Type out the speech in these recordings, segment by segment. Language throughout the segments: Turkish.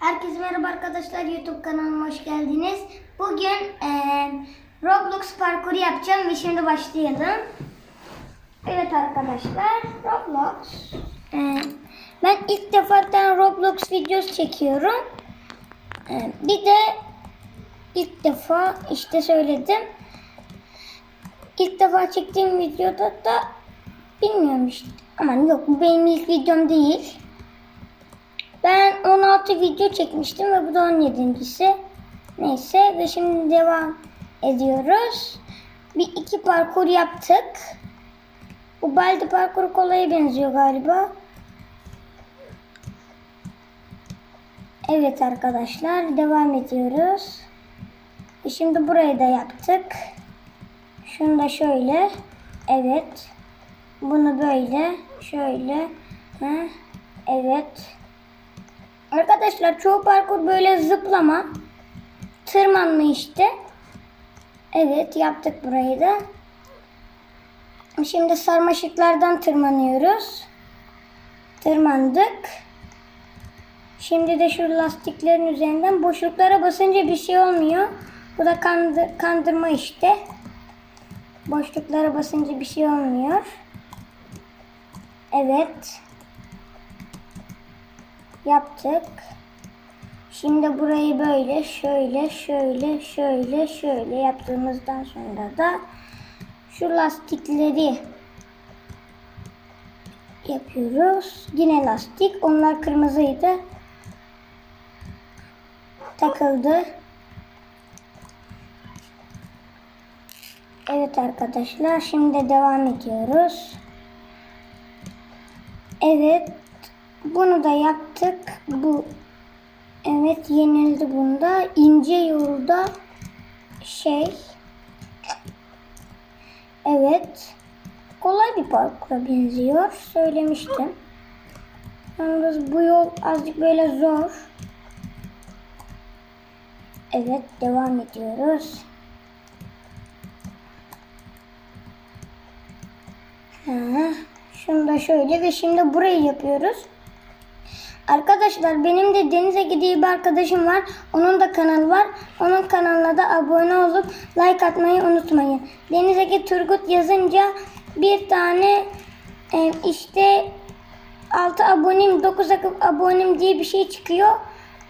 Herkese merhaba arkadaşlar YouTube kanalıma hoş geldiniz. Bugün eee, Roblox parkuru yapacağım ve şimdi başlayalım. Evet arkadaşlar Roblox. Eee, ben ilk defa Roblox videosu çekiyorum. Eee, bir de ilk defa işte söyledim. İlk defa çektiğim videoda da bilmiyorum işte. Aman yok bu benim ilk videom değil. Ben 16 video çekmiştim ve bu da 17.si. Neyse ve şimdi devam ediyoruz. Bir iki parkur yaptık. Bu baldi parkuru kolaya benziyor galiba. Evet arkadaşlar devam ediyoruz. Ve şimdi burayı da yaptık. Şunu da şöyle. Evet. Bunu böyle. Şöyle. Ha. Evet. Arkadaşlar çoğu parkur böyle zıplama. Tırmanma işte. Evet yaptık burayı da. Şimdi sarmaşıklardan tırmanıyoruz. Tırmandık. Şimdi de şu lastiklerin üzerinden boşluklara basınca bir şey olmuyor. Bu da kandı- kandırma işte. Boşluklara basınca bir şey olmuyor. Evet. Yaptık. Şimdi burayı böyle şöyle şöyle şöyle şöyle yaptığımızdan sonra da şu lastikleri yapıyoruz. Yine lastik. Onlar kırmızıydı. Takıldı. Evet arkadaşlar şimdi devam ediyoruz. Evet bunu da yaptık. Bu evet yenildi bunda. İnce yolda şey evet kolay bir parkura benziyor. Söylemiştim. Yalnız bu yol azıcık böyle zor. Evet devam ediyoruz. Ha, şunu da şöyle ve şimdi burayı yapıyoruz. Arkadaşlar benim de Denize Gidiği bir arkadaşım var. Onun da kanalı var. Onun kanalına da abone olup like atmayı unutmayın. Deniz Ege Turgut yazınca bir tane e, işte 6 abonem 9 abonem diye bir şey çıkıyor.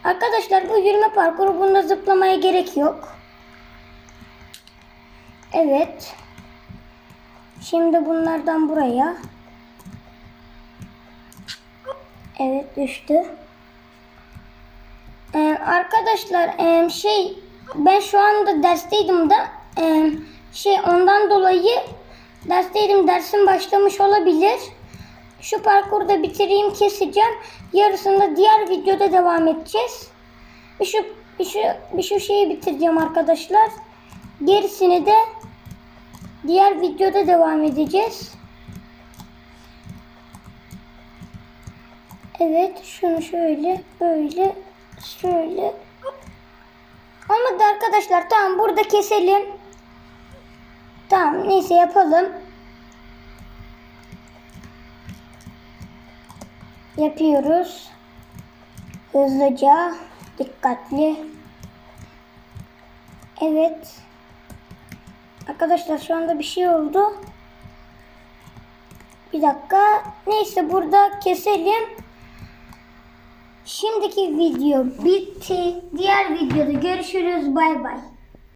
Arkadaşlar bu yürüme parkuru bunda zıplamaya gerek yok. Evet. Şimdi bunlardan buraya. Evet düştü. Ee, arkadaşlar e, şey ben şu anda dersteydim da e, şey ondan dolayı dersteydim dersim başlamış olabilir. Şu parkurda bitireyim keseceğim. Yarısında diğer videoda devam edeceğiz. Bir şu bir şu bir şu şeyi bitireceğim arkadaşlar. Gerisini de diğer videoda devam edeceğiz. Evet şunu şöyle böyle şöyle. Olmadı arkadaşlar tamam burada keselim. Tamam neyse yapalım. Yapıyoruz. Hızlıca, dikkatli. Evet. Arkadaşlar şu anda bir şey oldu. Bir dakika. Neyse burada keselim. Şimdiki video bitti. Diğer videoda görüşürüz. Bay bay.